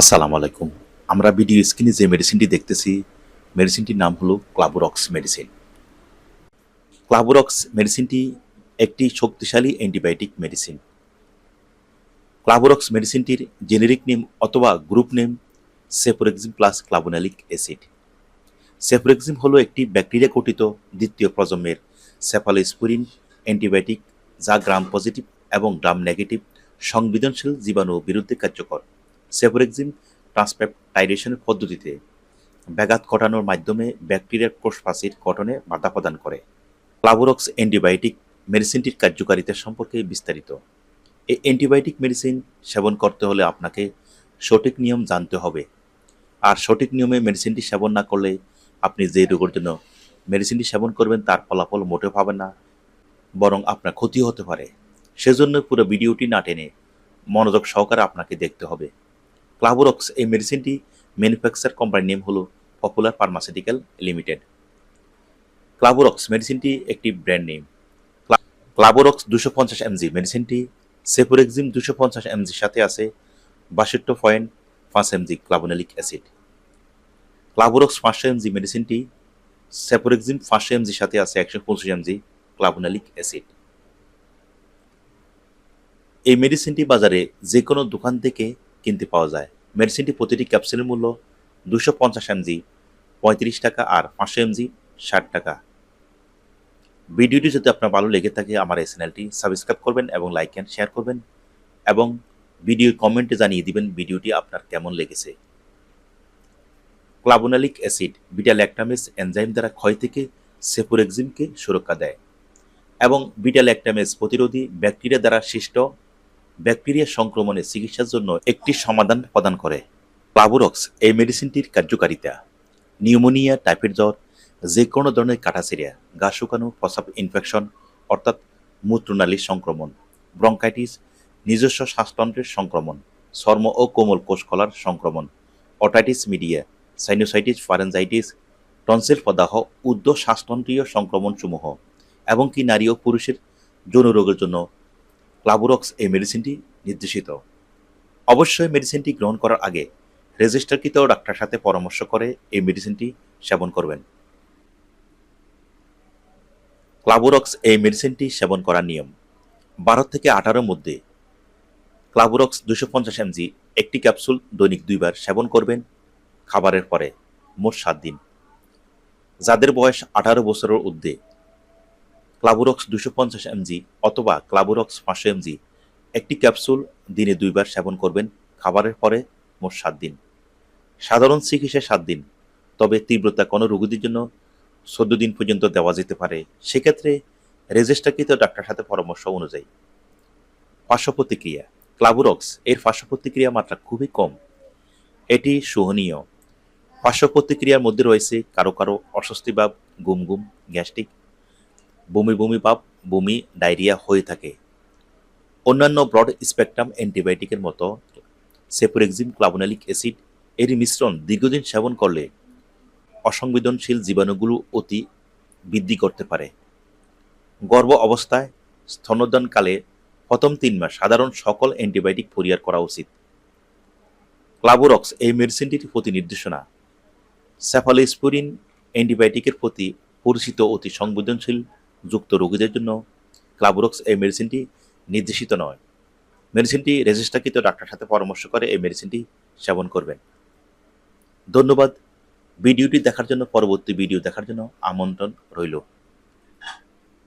আসসালামু আলাইকুম। আমরা ভিডিও স্ক্রিনে যে মেডিসিনটি দেখতেছি মেডিসিনটির নাম হলো ক্লাবোরক্স মেডিসিন ক্লাবোরক্স মেডিসিনটি একটি শক্তিশালী অ্যান্টিবায়োটিক মেডিসিন ক্লাবোরক্স মেডিসিনটির জেনেরিক নেম অথবা group name cefuroxime plus clavulanic acid cefuroxime হলো একটি ব্যাকটেরিয়া গঠিত দ্বিতীয় প্রজন্মের সেফালোস্পুরিন অ্যান্টিবায়োটিক যা গ্রাম পজিটিভ এবং গ্রাম নেগেটিভ সংবেদনশীল জীবাণু বিরুদ্ধে কার্যকর। সেপোরেক্সিম ট্রান্সপেপটাইডেশনের পদ্ধতিতে ব্যাঘাত ঘটানোর মাধ্যমে ব্যাকটেরিয়ার কোষ কোষপ্রাচীর গঠনে বাধা প্রদান করে। ক্লাবোরক্স অ্যান্টিবায়োটিক মেডিসিনটির কার্যকারিতা সম্পর্কে বিস্তারিত। এই অ্যান্টিবায়োটিক মেডিসিন সেবন করতে হলে আপনাকে সঠিক নিয়ম জানতে হবে। আর সঠিক নিয়মে মেডিসিনটি সেবন না করলে আপনি যে রোগের জন্য মেডিসিনটি সেবন করবেন তার ফলাফল মোটেও পাবেন না, বরং আপনার ক্ষতি হতে পারে। সেজন্য পুরো ভিডিওটি না টেনে মনোযোগ সহকারে আপনাকে দেখতে হবে। ক্লাবোরক্স এই মেডিসিনটি ম্যানুফ্যাকচার কোম্পানির নেম হলো পপুলার ফার্মাসিউটিক্যাল লিমিটেড ক্লাবোরক্স মেডিসিনটি একটি ব্র্যান্ড নেম ক্লাবোরক্স দুশো পঞ্চাশ এমজি মেডিসিনটি সেপোরেক্সিম দুশো পঞ্চাশ এমজির সাথে আছে বাষট্টি পয়েন্ট পাঁচ এমজি ক্লাবোনালিক অ্যাসিড ক্লাবোরক্স পাঁচশো এমজি মেডিসিনটি সেপোরেক্সিম পাঁচশো এমজির সাথে আছে একশো পঁচিশ এমজি ক্লাবোনালিক অ্যাসিড এই মেডিসিনটি বাজারে যে কোনো দোকান থেকে কিনতে পাওয়া যায়। মেডিসিনটি প্রতিটি ক্যাপসুলের মূল্য দুশো পঞ্চাশ এমজি, পঁয়ত্রিশ টাকা আর পাঁচশো এমজি, ষাট টাকা। ভিডিওটি যদি আপনার ভালো লেগে থাকে, আমার এই চ্যানেলটি সাবস্ক্রাইব করবেন এবং লাইক অ্যান্ড শেয়ার করবেন এবং ভিডিও কমেন্টে জানিয়ে দিবেন ভিডিওটি আপনার কেমন লেগেছে। Clavulanic acid beta lactamase enzyme দ্বারা ক্ষয় থেকে সেপোরেক্সিমকে সুরক্ষা দেয় এবং বিটা ল্যাকটামেস প্রতিরোধী ব্যাকটেরিয়া দ্বারা সৃষ্ট ব্যাকটেরিয়া সংক্রমণের চিকিৎসার জন্য একটি সমাধান প্রদান করে। ক্লাবোরক্স এই মেডিসিনটির কার্যকারিতা। নিউমোনিয়া, টাইফয়েড জ্বর যে কোনো ধরনের কাটাছেরিয়া গা শুকানো প্রসাব ইনফেকশন, অর্থাৎ মূত্রনালীর সংক্রমণ, ব্রঙ্কাইটিস, নিজস্ব শ্বাসতন্ত্রের সংক্রমণ, চর্ম ও কোমল কোষকলার সংক্রমণ, otitis media, sinusitis, pharyngitis, tonsil প্রদাহ উদ্ধ শ্বাসতন্ত্রীয় সংক্রমণসমূহ, এবং কি নারী ও পুরুষের যৌন রোগের জন্য ক্লাবোরক্স এই মেডিসিনটি নির্দেশিত। অবশ্যই মেডিসিনটি গ্রহণ করার আগে রেজিস্টারকৃত ডাক্তার সাথে পরামর্শ করে এই মেডিসিনটি সেবন করবেন। ক্লাবুরক্স এই মেডিসিনটি সেবন করার নিয়ম। বারো থেকে আঠারোর মধ্যে ক্লাবুরক্স দুশো পঞ্চাশ এমজি একটি ক্যাপসুল দৈনিক দুইবার সেবন করবেন, খাবারের পরে মোট সাত দিন। যাদের বয়স আঠারো বছরের ঊর্ধ্বে ক্লাবোরক্স দুশো পঞ্চাশ এমজি অথবা ক্লাবোরক্স পাঁচশো এমজি। একটি ক্যাপসুল দিনে দুইবার সেবন করবেন, খাবারের পরে মোট সাত দিন। সাধারণ চিকিৎসা সাত দিন, তবে তীব্রতা কোনো রোগীদের জন্য চোদ্দ দিন পর্যন্ত দেওয়া যেতে পারে। সেক্ষেত্রে রেজিস্টারকৃত ডাক্তার সাথে পরামর্শ অনুযায়ী। পার্শ্ব প্রতিক্রিয়া ক্লাবোরক্স এর পার্শ্ব প্রতিক্রিয়া মাত্রা খুবই কম। এটি সহনীয়। পার্শ্ব প্রতিক্রিয়ার মধ্যে রয়েছে কারও কারও অস্বস্তি ভাব গুম গুম গ্যাস্ট্রিক বমি বমি পাপ, বমি, ডায়রিয়া হয়ে থাকে। অন্যান্য ব্রড স্পেকট্রাম অ্যান্টিবায়োটিকের মতো সেপোরেক্সিম ক্লাবোনালিক অ্যাসিড এর মিশ্রণ দীর্ঘদিন সেবন করলে অসংবেদনশীল জীবাণুগুলো অতি বৃদ্ধি করতে পারে। গর্ভ অবস্থায় স্তনদানকালে প্রথম তিন মাস সাধারণ সকল অ্যান্টিবায়োটিক পরিহার করা উচিত। ক্লাবোরক্স এই মেডিসিনটির প্রতি নির্দেশনা। স্যাফালোস্পুরিন অ্যান্টিবায়োটিকের প্রতি পরিচিত অতি সংবেদনশীল যুক্ত রোগীদের জন্য ক্লাবরক্স এই মেডিসিনটি নির্দেশিত নয়। মেডিসিনটি রেজিস্টারকৃত ডাক্তার সাথে পরামর্শ করে এই মেডিসিনটি সেবন করবেন। ধন্যবাদ। ভিডিওটি দেখার জন্য, পরবর্তী ভিডিও দেখার জন্য আমন্ত্রণ রইল।